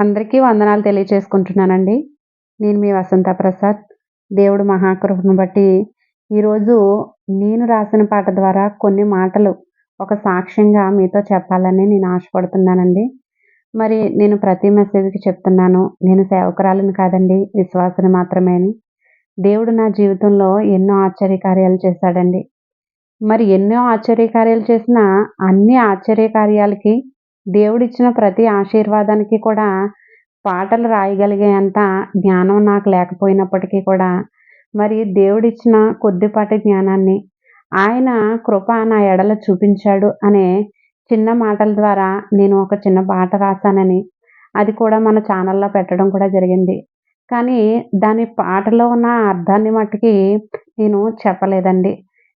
అందరికీ వందనాలు తెలియచేసుకుంటున్నానండి. నేను మీ వసంత ప్రసాద్. దేవుడు మహాకృపను బట్టి ఈరోజు నేను రాసిన పాట ద్వారా కొన్ని మాటలు ఒక సాక్ష్యంగా మీతో చెప్పాలని నేను ఆశపడుతున్నానండి. మరి నేను ప్రతి మెసేజ్‌కి చెప్తున్నాను. నేను సేవకురాలిని కాదండి. విశ్వాసని మాత్రమే అని. దేవుడు నా జీవితంలో ఎన్నో ఆశ్చర్యకార్యాలు చేశాడండి. మరి ఎన్నో ఆశ్చర్యకార్యాలు చేసినా అన్ని ఆశ్చర్యకార్యాలకి దేవుడిచ్చిన ప్రతి ఆశీర్వాదానికి కూడా పాటలు రాయగలిగేంత జ్ఞానం నాకు లేకపోయినప్పటికీ కూడా మరి దేవుడిచ్చిన కొద్దిపాటి జ్ఞానాన్ని ఆయన కృప నా ఎడల చూపించాడు అనే చిన్న మాటల ద్వారా నేను ఒక చిన్న పాట రాశానని అది కూడా మన ఛానల్లో పెట్టడం కూడా జరిగింది. కానీ దాని పాటలో ఉన్న అర్థాన్ని మట్టుకి నేను చెప్పలేదండి.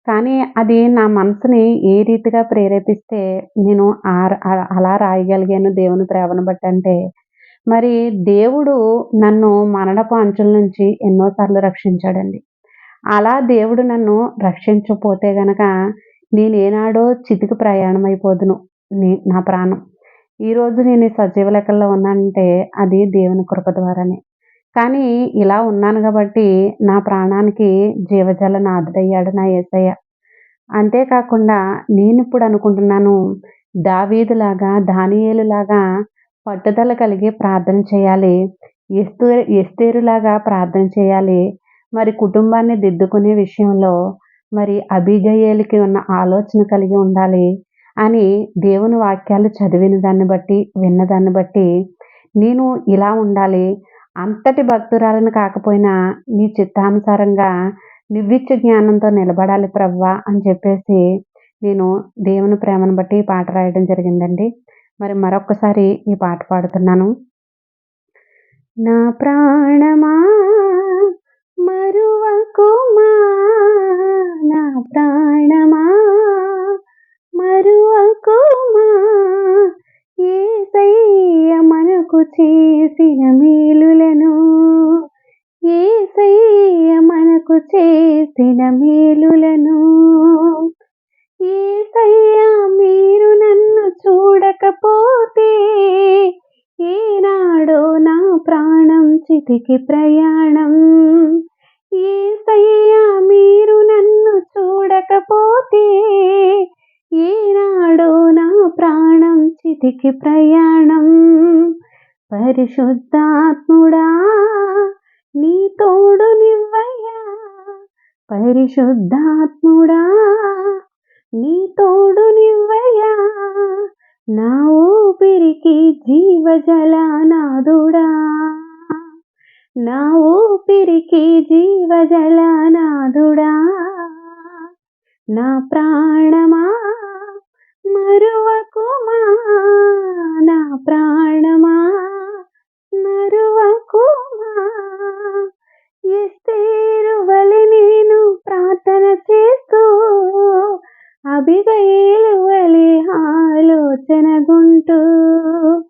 కానీ అది నా మనసుని ఏ రీతిగా ప్రేరేపిస్తే నేను అలా రాయగలిగాను దేవుని ప్రేమను బట్టి అంటే, మరి దేవుడు నన్ను మరణపు అంచుల నుంచి ఎన్నో సార్లు రక్షించాడండి. అలా దేవుడు నన్ను రక్షించకపోతే గనక నేనేనాడో చితికి అయిపోదును నే నా ప్రాణం. ఈరోజు నేను సజీవ లెక్కల్లో ఉన్నానంటే అది దేవుని కృప ద్వారానే. కానీ ఇలా ఉన్నాను కాబట్టి నా ప్రాణానికి జీవజల నాథుడయ్యాడు నా యేసయ్య. అంతేకాకుండా నేను ఇప్పుడు అనుకుంటున్నాను దావీదులాగా, దానియేలులాగా పట్టుదల కలిగి ప్రార్థన చేయాలి. ఎస్తు ఎస్తేరులాగా ప్రార్థన చేయాలి. మరి కుటుంబాన్ని దిద్దుకునే విషయంలో మరి అబీగయీలుకి ఉన్న ఆలోచన కలిగి ఉండాలి అని దేవుని వాక్యాలు చదివిన దాన్ని బట్టి, విన్నదాన్ని బట్టి నేను ఇలా ఉండాలి. అంతటి భక్తురాలను కాకపోయినా నీ చిత్తానుసారంగా నువ్విచ్చే జ్ఞానంతో నిలబడాలి ప్రవ్వా అని చెప్పేసి నేను దేవుని ప్రేమను బట్టి ఈ పాట రాయడం జరిగిందండి. మరి మరొక్కసారి ఈ పాట పాడుతున్నాను. నా ప్రాణమా మరువకుమా నా ప్రాణమా మరువకుమా యేసయ్య మనకు చేసిన మనకు చేసిన మేలులను ఏసయ్యా మీరు నన్ను చూడకపోతే ఏనాడో నా ప్రాణం చితికి ప్రయాణం. ఏసయ్యా మీరు నన్ను చూడకపోతే ఏనాడో నా ప్రాణం చితికి ప్రయాణం. పరిశుద్ధాత్ముడా నీ తోడు పరిశుద్ధాత్ముడా నీ తోడు నివ్వయా? నా ఊపిరికి జీవజలనాథుడా నా ఊపిరికి జీవజలనాథుడా నా ప్రాణమా? మరువ ఆలోచనగుంటూ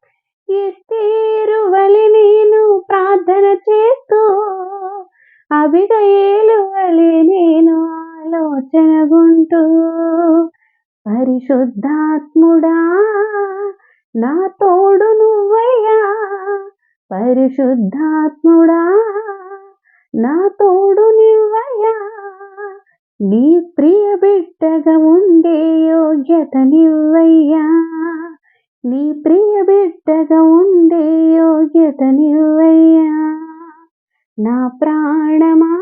ఎస్తేరు నేను ప్రార్థన చేస్తూ అబిగయీలు వలె నేను ఆలోచనగుంటూ పరిశుద్ధాత్ముడా నా తోడు నువ్వయ్యా. పరిశుద్ధాత్ముడా నా తోడు నువ్వయ్యా. నీ ప్రియ బిడ్డగా ఉండే యోగ్యత నివ్వయ్యా. నీ ప్రియ బిడ్డగా ఉండే యోగ్యత నివ్వయ్యా నా ప్రాణమా